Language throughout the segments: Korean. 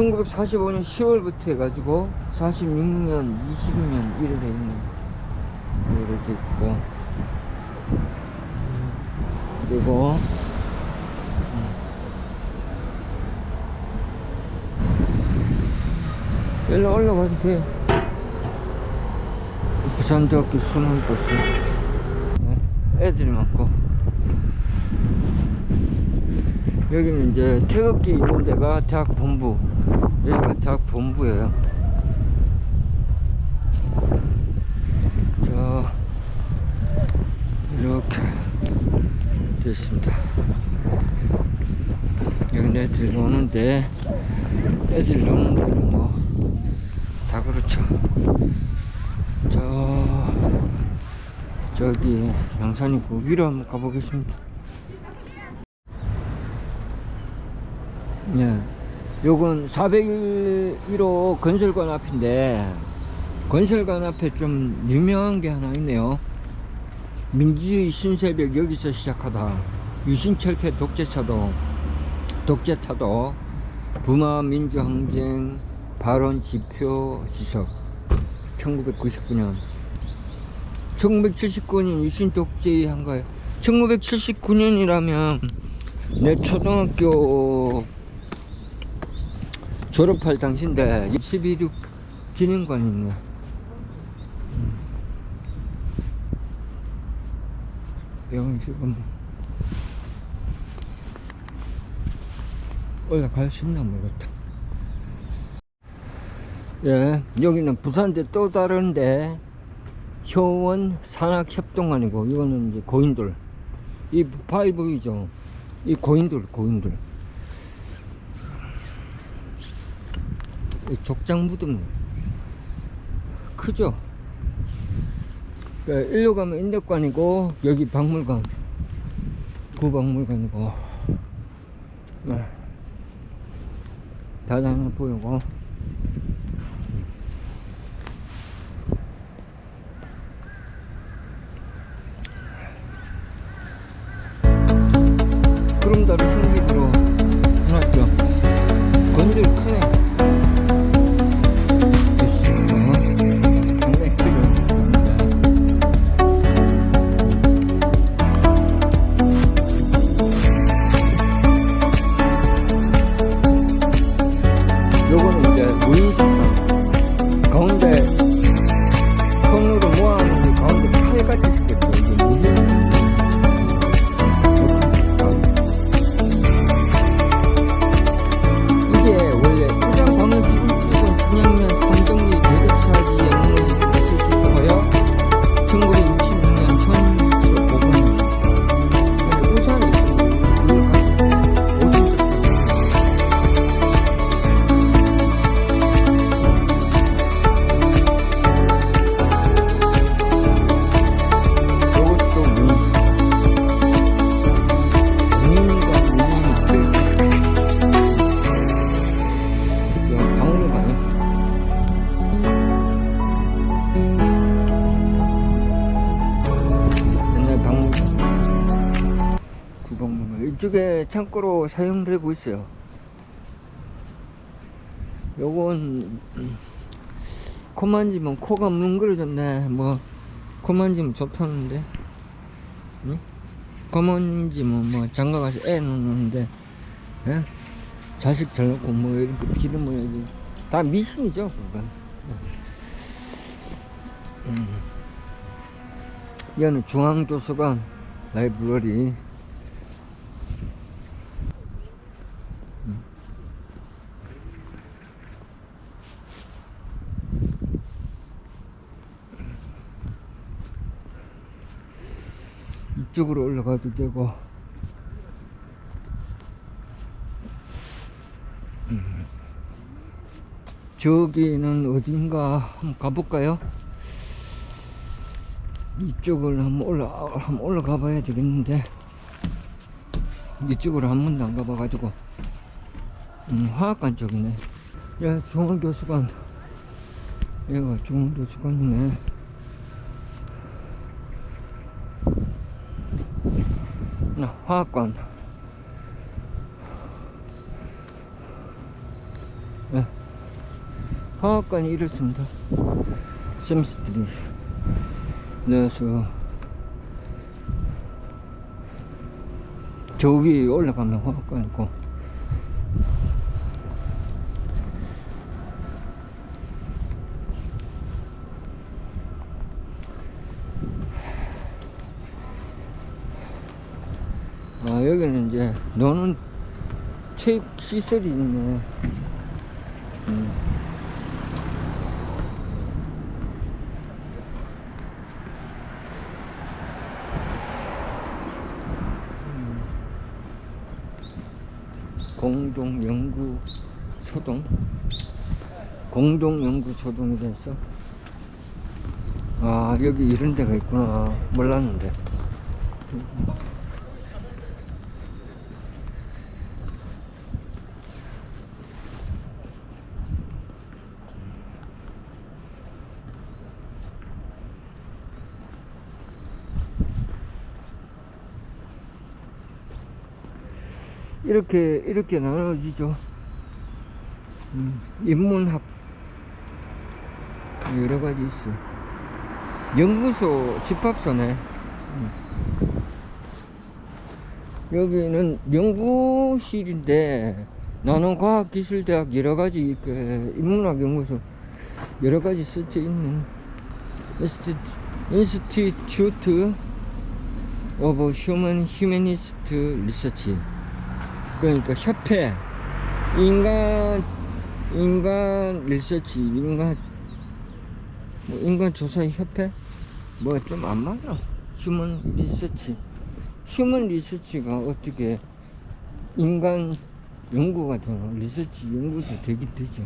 1945년 10월부터 해가지고 46년, 20년 일을 했네. 이렇게 있고. 그리고, 일로 올라가도 돼. 부산대학교 수능버스. 네, 애들이 많고. 여기는 이제 태극기 있는 데가 대학 본부. 여기가 대학 본부예요. 자, 이렇게 되어 있습니다. 여기 애들 노는데, 애들 노는 데는 뭐, 다 그렇죠. 저, 저기, 양산이 그 위로 한번 가보겠습니다. 예. 요건 401호 건설관 앞인데, 건설관 앞에 좀 유명한 게 하나 있네요. 민주주의 신새벽 여기서 시작하다. 유신철폐 독재차도, 독재타도, 부마 민주항쟁 발언 지표 지석. 1999년. 1979년 유신 독재의 한가요. 1979년이라면 내 초등학교 졸업할 당시인데 12.6 기념관이 있네. 음. 여기 지금 올라갈 수 있나 모르겠다. 예 여기는 부산대 또 다른데 효원 산악협동관이고 이거는 이제 고인돌. 이 보이죠? 이 고인돌 고인돌 족장 무덤 크죠? 그러니까 일로 가면 인덕관이고 여기 박물관 구박물관이고 네. 다낭 보이고 구름다리 이쪽에 창고로 사용되고 있어요. 요건 음, 코 만지면 코가 뭉그러졌네. 뭐코 만지면 좋다는데. 응? 코 만지면 뭐 장가가서 애 낳는데 예? 자식 잘 낳고 뭐 이렇게 기름 모여야지. 다 미신이죠 그건. 음. 얘는 중앙도서관 라이브러리 이쪽으로 올라가도 되고. 저기는 어딘가 한번 가볼까요? 이쪽을 한번 올라 한번 올라가 봐야 되겠는데. 이쪽으로 한 번도 안 가봐 가지고. 음, 화학관 쪽이네. 야 중앙도서관. 여기가 중앙도서관이네 나 화학관 예. 화학관이 이렇습니다. 샘스트리. 그래서 저 위에 올라가면 화학관 있고 아 노는 체육 시설이 있네 음. 음. 공동연구 소동 공동연구 소동이 돼서 아 여기 이런 데가 있구나 몰랐는데 이렇게 이렇게 나눠지죠. 음, 인문학 여러 가지 있어. 연구소 집합소네. 음. 여기는 연구실인데 나눔과학기술대학 여러 가지 그 인문학 연구소 여러 가지 설치 있는 인스티, 인스티튜트 오브 휴먼 휴머니스트 리서치 그러니까 협회. 인간 인간 리서치 인간 뭐 인간 조사 협회? 뭐가 좀 안 맞아. 휴먼 리서치. 휴먼 리서치가 어떻게 인간 연구가 되나? 리서치 연구도 되긴 되죠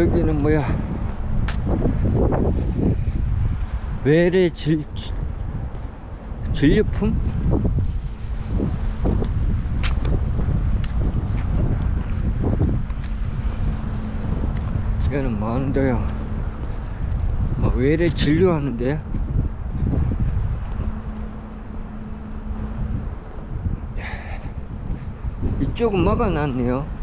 여기는 뭐야? 외래 질, 질- 진료품? 여기는 뭐하는데요? 뭐 외래 진료하는데? 이쪽은 막아놨네요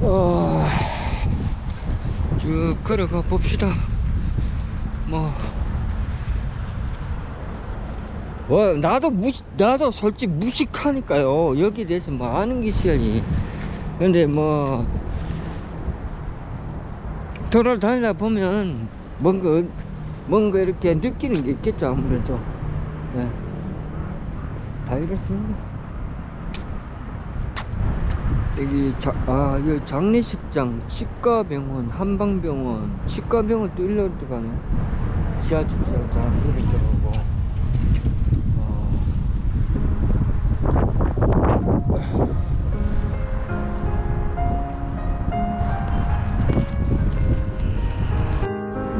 어, 쭉 걸어가 봅시다. 뭐, 어, 나도 무식, 나도 솔직히 무식하니까요. 여기 대해서 뭐 아는 게 있어야지. 근데 뭐, 돌아다니다 보면 뭔가, 뭔가 이렇게 느끼는 게 있겠죠, 아무래도. 네. 다 이렇습니다. 여기 자, 아, 여기 장례식장, 치과병원, 한방병원, 치과병원 또 일로 들어가네. 지하 주차장 이렇게 들어가고.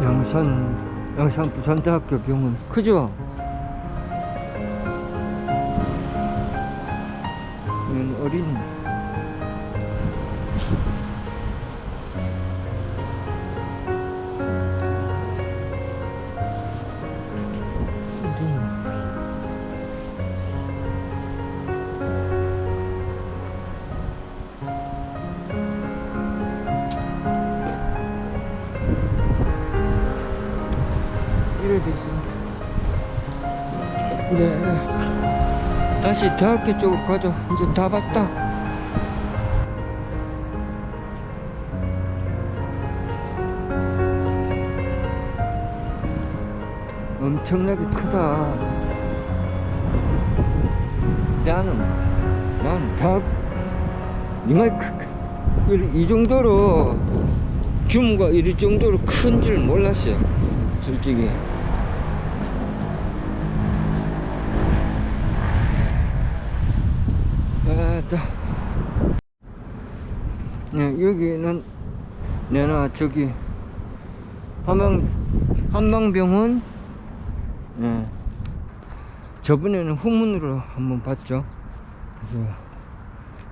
양산, 양산 부산대학교 병원 크죠? 어린 돼 있습니다. 네. 다시 대학교 쪽으로 가죠. 이제 다 봤다. 엄청나게 크다. 나는, 나는 대학, 크, 이 정도로 규모가 이리 정도로 큰 줄 몰랐어요. 솔직히. 아따. 네, 여기는 내나 저기 한방 한방병원. 네. 저번에는 후문으로 한번 봤죠. 그래서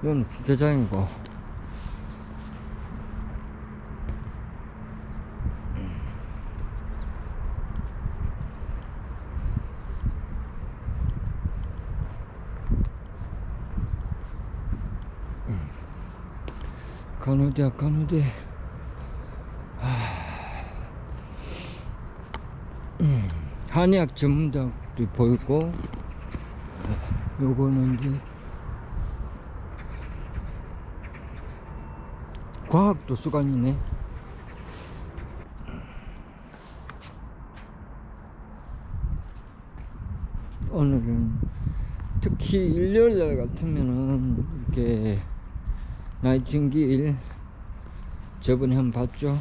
이건 주차장이고. 간호대학 간호대 하... 음, 한의학 전문대학도 보이고 요거는 이제 과학 도서관이네. 오늘은 특히 일요일날 같으면은 이렇게 나이팅길 저번에 한 번 봤죠?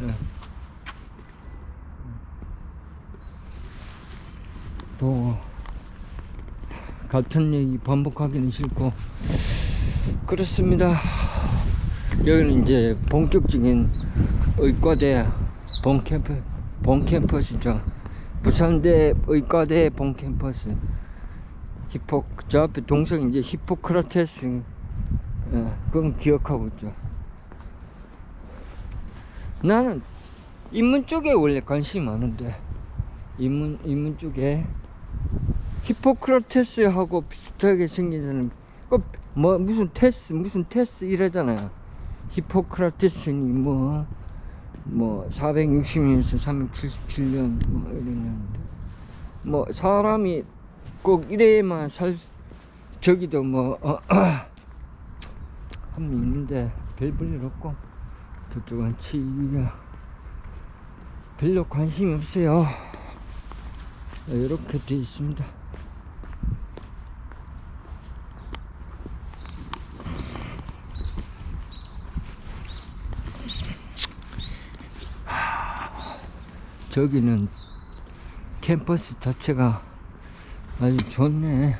네. 뭐 같은 얘기 반복하기는 싫고. 그렇습니다. 여기는 이제 본격적인 의과대 본캠프 본캠퍼스죠. 부산대 의과대 본캠퍼스. 히포 저 앞에 동생 이제 히포크라테스 예, 그건 기억하고 있죠. 나는 인문 쪽에 원래 관심이 많은데 인문 인문 쪽에 히포크라테스하고 비슷하게 생긴 사람 그뭐 무슨 테스 무슨 테스 이러잖아요. 히포크라테스니 뭐뭐 460년에서 377년 뭐 이러는데 뭐 사람이 꼭 이래야만 살 저기도 뭐 어, 한명 있는데 별 볼일 없고 저쪽은 치기가 별로 관심이 없어요 이렇게 돼 있습니다 저기는 캠퍼스 자체가 아주 좋네.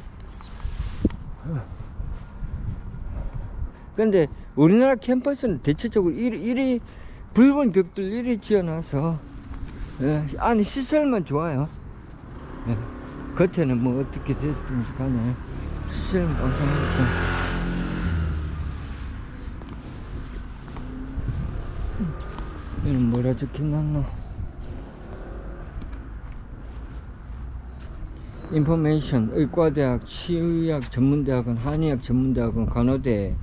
근데 우리나라 캠퍼스는 대체적으로 이리, 이리 붉은 벽들 이리 지어놔서 예, 안에 시설만 좋아요. 예, 겉에는 뭐 어떻게 됐든지 간에 시설만 완성하니까. 얘는 뭐라 적혀놨노? 인포메이션 의과대학, 치의학 전문대학원, 한의학 전문대학원, 간호대, 의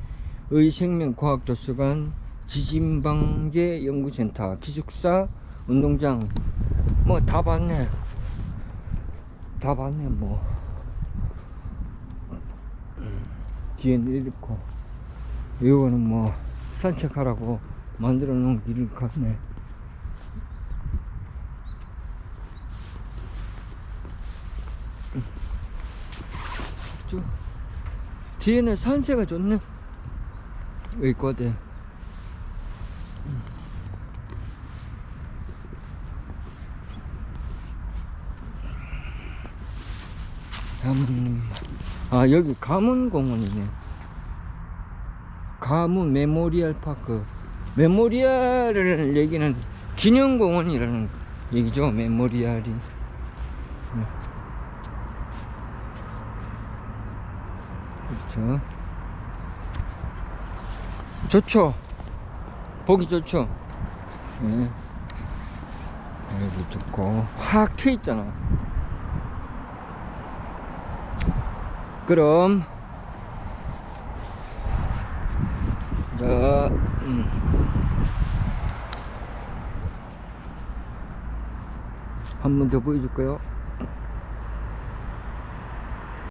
생명과학도서관, 지진방재 연구센터, 기숙사, 운동장. 뭐 다 봤네. 다 봤네 뭐. 음, 뒤에는 이렇고 이거는 뭐 산책하라고 만들어 놓은 길일 것 같네. 저 뒤에는 산세가 좋네 의과대 가문 아 여기 가문공원이네. 가문 메모리얼 파크. 메모리얼을 얘기는 기념공원이라는 얘기죠 메모리얼이. 네. 그렇죠 좋죠 보기 좋죠 네. 여기 좋고 확 트여 있잖아 그럼 자, 음. 한번 더 보여줄까요?